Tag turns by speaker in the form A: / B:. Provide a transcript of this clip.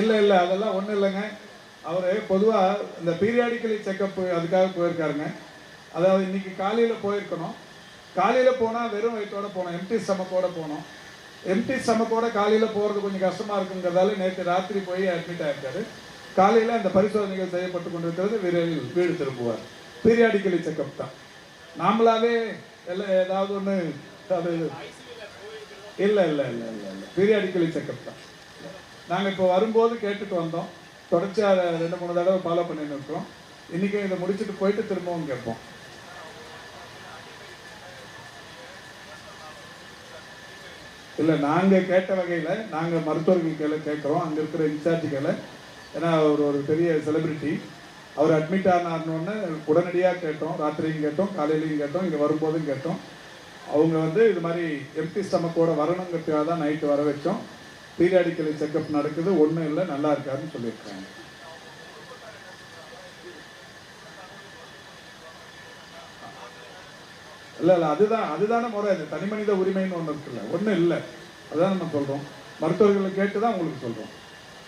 A: இல்லை இல்லை அதெல்லாம் ஒன்றும் இல்லைங்க. அவர் பொதுவாக இந்த பீரியாடிக்கலி செக்கப் அதுக்காக போயிருக்காருங்க. அதாவது இன்னைக்கு காலையில் போயிருக்கணும். காலையில் போனால் வெறும் வயிற்றோட போனோம் எம்டி ஸ்டமக்கோட போனோம் எம்டி ஸ்டமக்கோட காலையில் போகிறது கொஞ்சம் கஷ்டமாக இருக்குங்கிறதால நேற்று ராத்திரி போய் அட்மிட் ஆயிருக்காரு. காலையில் அந்த பரிசோதனைகள் செய்யப்பட்டு கொண்டிருக்கிறது. விரைவில் வீடு திரும்புவார். பீரியாடிக்கலி செக்கப் தான். நாமளாவே எல்லாம் ஏதாவது ஒன்று அது இல்லை இல்லை இல்லை இல்லை இல்லை. பீரியாடிக்கலி செக்கப் தான். நாங்கள் இப்போ வரும்போது கேட்டுட்டு வந்தோம். தொடர்ச்சியாக ரெண்டு மூணு தடவை ஃபாலோ பண்ணின்னு இருக்கோம். இன்றைக்கும் இதை முடிச்சுட்டு போயிட்டு திரும்பவும் கேட்போம். இல்லை நாங்கள் கேட்ட வகையில் நாங்கள் மருத்துவர்கள் கையில் கேட்குறோம். அங்கே இருக்கிற இன்சார்ஜ் கையில. ஏன்னா அவர் ஒரு பெரிய செலிபிரிட்டி அவர் அட்மிட் ஆனார்னோடனே உடனடியாக கேட்டோம். ராத்திரியும் கேட்டோம் காலையிலையும் கேட்டோம் இங்கே வரும்போதும் கேட்டோம். அவங்க வந்து இது மாதிரி எம்டி ஸ்டமக்கோட வரணுங்கிறதுக்காக தான் நைட்டு வர வச்சோம். பீரியாடிக்கலி செக்கப் நடக்குது ஒன்றும் இல்லை நல்லா இருக்காருன்னு சொல்லியிருக்காங்க. இல்லை இல்லை அதுதான் அதுதானே முறை அது. தனி மனித உரிமைன்னு ஒன்று இருக்குல்ல ஒன்றும் இல்லை. அதான் நம்ம சொல்கிறோம் மருத்துவர்களை கேட்டு தான் உங்களுக்கு சொல்கிறோம்